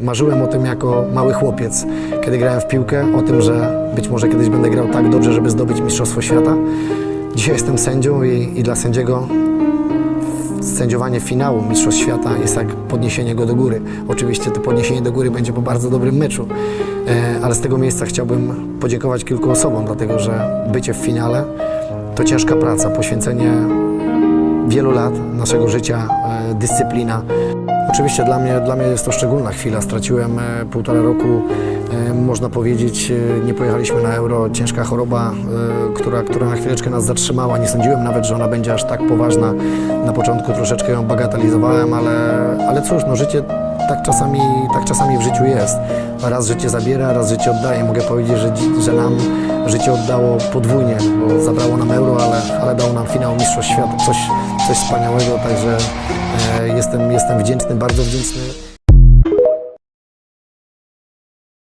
Marzyłem o tym jako mały chłopiec, kiedy grałem w piłkę, o tym, że być może kiedyś będę grał tak dobrze, żeby zdobyć Mistrzostwo Świata. Dzisiaj jestem sędzią i, i dla sędziego sędziowanie finału Mistrzostw Świata jest jak podniesienie go do góry. Oczywiście to podniesienie do góry będzie po bardzo dobrym meczu, e, ale z tego miejsca chciałbym podziękować kilku osobom, dlatego że bycie w finale to ciężka praca, poświęcenie wielu lat naszego życia, e, dyscyplina. Oczywiście dla mnie, dla mnie jest to szczególna chwila. Straciłem e, półtora roku, e, można powiedzieć, e, nie pojechaliśmy na euro. Ciężka choroba, która, która na chwileczkę nas zatrzymała. Nie sądziłem nawet, że ona będzie aż tak poważna. Na początku troszeczkę ją bagatelizowałem, ale, ale cóż, no życie tak czasami, tak czasami w życiu jest. Raz życie zabiera, raz życie oddaje. Mogę powiedzieć, że, że nam życie oddało podwójnie, bo zabrało nam euro, ale, ale dało nam finał Mistrzostw Świata. Coś, coś wspaniałego, także jestem, jestem wdzięczny, bardzo wdzięczny